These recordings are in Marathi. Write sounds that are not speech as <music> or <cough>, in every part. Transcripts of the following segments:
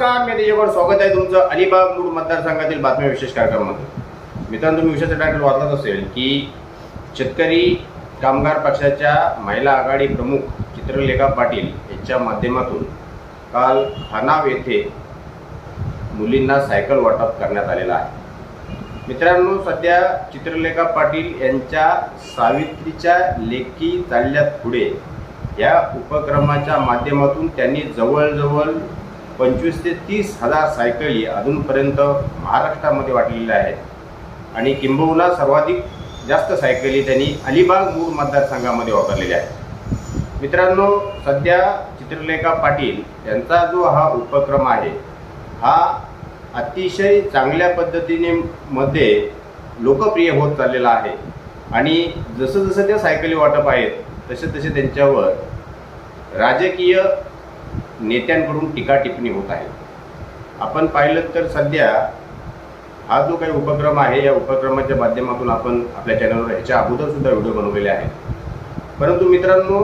नमस्कार मी त्याच्यावर स्वागत आहे तुमचं अलिबाग मूळ मतदारसंघातील बातम्या विशेष कार्यक्रमामध्ये. मित्रांनो तुम्ही विषयाचं टायटल वाचलाच असेल की शेतकरी कामगार पक्षाच्या महिला आघाडी प्रमुख चित्रलेखा पाटील यांच्या माध्यमातून काल खानाव येथे मुलींना सायकल वाटप करण्यात आलेलं आहे. मित्रांनो सध्या चित्रलेखा पाटील यांच्या सावित्रीच्या लेखी चालल्यात पुढे या उपक्रमाच्या माध्यमातून त्यांनी जवळजवळ पंचवीस ते तीस हजार सायकली अजूनपर्यंत महाराष्ट्रामध्ये वाटलेल्या आहेत. आणि किंबहुना सर्वाधिक जास्त सायकली त्यांनी अलिबाग मूळ मतदारसंघामध्ये वापरलेल्या आहेत. मित्रांनो सध्या चित्रलेखा पाटील यांचा जो हा उपक्रम आहे हा अतिशय चांगल्या पद्धतीने मध्ये लोकप्रिय होत चाललेला आहे. आणि जसं जसं त्या सायकली वाटप आहेत तसे तसे त्यांच्यावर राजकीय नेत्यांकडून टीका टिप्पणी होत आहे. आपण पाहिलं तर सध्या हा जो काही उपक्रम आहे या उपक्रमाच्या माध्यमातून आपण आपल्या चॅनलवर ह्याच्या अगोदरसुद्धा व्हिडिओ बनवलेले आहेत. परंतु मित्रांनो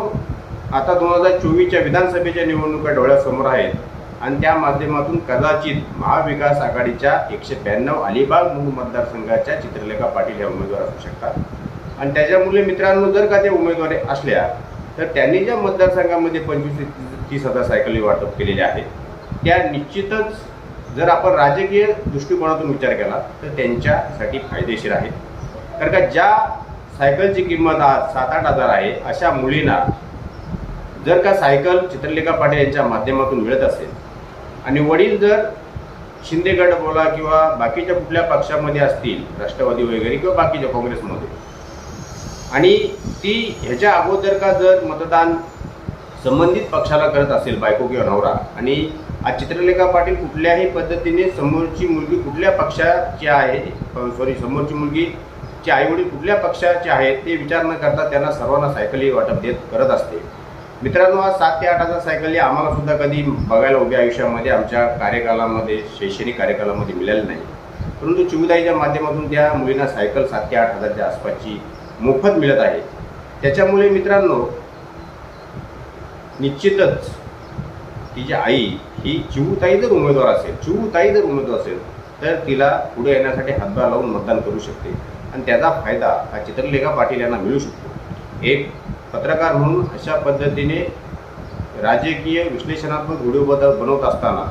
आता दोन हजार चोवीसच्या विधानसभेच्या निवडणुका डोळ्यासमोर आहेत आणि त्या माध्यमातून कदाचित महाविकास आघाडीच्या एकशे ब्याण्णव अलिबाग मूळ मतदारसंघाच्या चित्रलेखा पाटील ह्या उमेदवार असू शकतात. आणि त्याच्यामुळे मित्रांनो जर का त्या उमेदवारी असल्या तर त्यांनी ज्या मतदारसंघामध्ये पंचवीस तीस हजार सायकली वाटप केलेल्या आहेत त्या निश्चितच जर आपण राजकीय दृष्टिकोनातून विचार केला तर त्यांच्यासाठी फायदेशीर आहेत कारण का ज्या सायकलची किंमत आज सात आठ हजार आहे अशा मुलींना जर का सायकल चित्रलेखा पाटील यांच्या माध्यमातून मिळत असेल आणि वडील जर शिंदेगड बोला किंवा बाकीच्या कुठल्या पक्षामध्ये असतील राष्ट्रवादी वगैरे किंवा बाकीच्या काँग्रेसमध्ये आणि ती ह्याच्या अगोदर का जर मतदान संबंधित पक्षाला करत असेल बायको किंवा नवरा. आणि आज चित्रलेखा पाटील कुठल्याही पद्धतीने समोरची मुलगी कुठल्या पक्षाची आहे सॉरी समोरची मुलगीचे आईवडील कुठल्या पक्षाचे आहेत ते विचार न करता त्यांना सर्वांना सायकली वाटप देत करत असते. मित्रांनो आज सात ते आठ हजार सायकली आम्हाला सुद्धा कधी बघायला उभ्या आयुष्यामध्ये आमच्या कार्यकालामध्ये शैक्षणिक कार्यकालामध्ये मिळालं नाही. परंतु चिमुदाईच्या माध्यमातून त्या मुलींना सायकल सात ते आठ हजारच्या आसपासची मोफत मिळत आहे. त्याच्यामुळे मित्रांनो निश्चितच तिची आई ही चिवताई जर उमेदवार असेल चिवताई जर उमेदवार असेल तर तिला पुढे येण्यासाठी हातभार लावून मतदान करू शकते. आणि त्याचा फायदा हा चित्रलेखा पाटील यांना मिळू शकतो. एक पत्रकार म्हणून अशा पद्धतीने राजकीय विश्लेषणात्मक व्हिडिओ बनवत असताना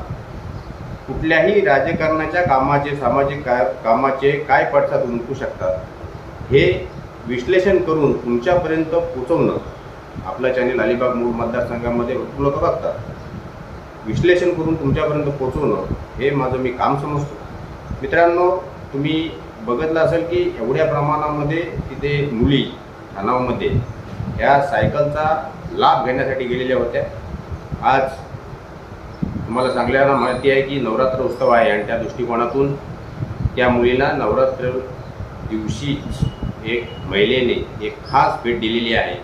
कुठल्याही राजकारणाच्या कामाचे सामाजिक काय कामाचे काय पडसाद उमटू शकतात हे विश्लेषण करून तुमच्यापर्यंत पोचवणं आपला चॅनेल अलिबाग मूळ मतदारसंघामध्ये भरपूर लोक बघतात. विश्लेषण करून तुमच्यापर्यंत पोचवणं हे माझं मी काम समजतो. मित्रांनो तुम्ही बघितलं असेल की एवढ्या प्रमाणामध्ये तिथे मुली ठाणावमध्ये या सायकलचा लाभ घेण्यासाठी गेलेल्या होत्या. आज तुम्हाला चांगल्याला माहिती आहे की नवरात्र उत्सव आहे आणि त्या दृष्टिकोनातून त्या मुलीला नवरात्र दिवशी एक महिलेने एक खास भेट दिलेली आहे.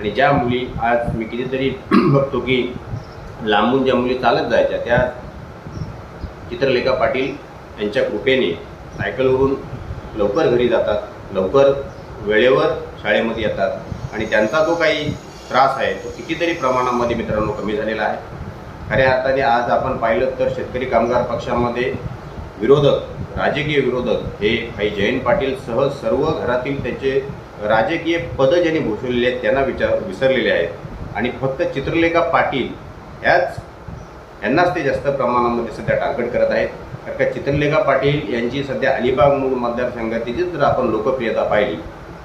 आणि ज्या मुली आज मी कितीतरी <clears throat> बघतो की लांबून ज्या मुली चालत जायच्या त्या चित्रलेखा पाटील यांच्या कृपेने सायकलवरून लवकर घरी जातात लवकर वेळेवर शाळेमध्ये येतात आणि त्यांचा जो काही त्रास आहे तो कितीतरी प्रमाणामध्ये मित्रांनो कमी झालेला आहे. खऱ्या अर्थाने आज आपण पाहिलं तर शेतकरी कामगार पक्षामध्ये विरोधक राजकीय विरोधक हे भाई जयंत पाटील सह सर्व घरातील त्याचे राजकीय पदं ज्यांनी भूषवलेले आहेत त्यांना विचार विसरलेले आहेत. आणि फक्त चित्रलेखा पाटील ह्याच यांनाच ते जास्त प्रमाणामध्ये सध्या टार्गेट करत आहेत. कारण का चित्रलेखा पाटील यांची सध्या अलिबाग मूळ मतदारसंघातील जर आपण लोकप्रियता पाहिली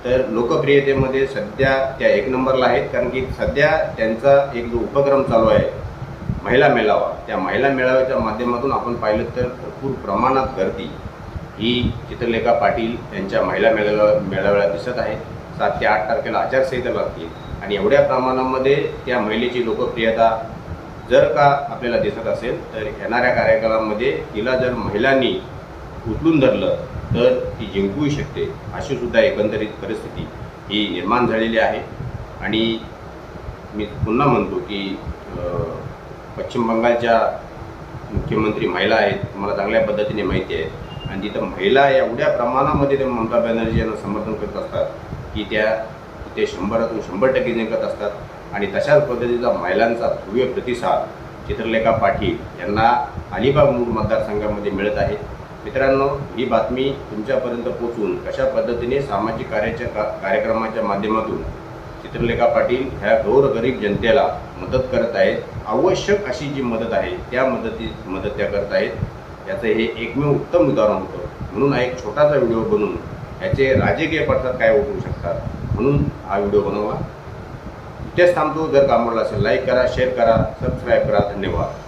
तर लोकप्रियतेमध्ये सध्या त्या एक नंबरला आहेत. कारण की सध्या त्यांचा एक जो उपक्रम चालू आहे महिला मेळावा त्या महिला मेळाव्याच्या माध्यमातून आपण पाहिलं तर भरपूर प्रमाणात गर्दी ही चित्रलेखा पाटील यांच्या महिला मेळाव्या मेळाव्याला दिसत आहे. सात ते आठ तारखेला आचारसंहिता लागतील. आणि एवढ्या प्रमाणामध्ये त्या महिलेची लोकप्रियता जर का आपल्याला दिसत असेल तर येणाऱ्या कार्यक्रमामध्ये तिला जर महिलांनी उचलून धरलं तर ती जिंकूही शकते अशी सुद्धा एकंदरीत परिस्थिती ही निर्माण झालेली आहे. आणि मी पुन्हा म्हणतो की पश्चिम बंगालच्या मुख्यमंत्री महिला आहेत तुम्हाला चांगल्या पद्धतीने माहिती आहे. आणि तिथं महिला एवढ्या प्रमाणामध्ये ते ममता बॅनर्जी यांना समर्थन करत असतात की त्या ते शंभरातून शंभर टक्के जिंकत असतात. आणि तशाच पद्धतीचा महिलांचा भव्य प्रतिसाद चित्रलेखा पाटील यांना अलिबाग मूळ मतदारसंघामध्ये मिळत आहे. मित्रांनो ही बातमी तुमच्यापर्यंत पोहोचून कशा पद्धतीने सामाजिक कार्याच्या का कार्यक्रमाच्या माध्यमातून चित्रलेखा पाटील ह्या गौरगरीब जनतेला मदत करत आहेत आवश्यक अशी जी मदत आहे त्या मदती मदत त्या करत आहेत. याचं हे एकमेव उत्तम उदाहरण होतं. म्हणून हा एक छोटासा व्हिडिओ बनवून याचे राजकीय पडतात काय उठवू शकतात? म्हणून हा व्हिडिओ बनवला. इथेच थांबतो. जर का आवडला असेल लाईक करा शेअर करा सबस्क्राईब करा. धन्यवाद.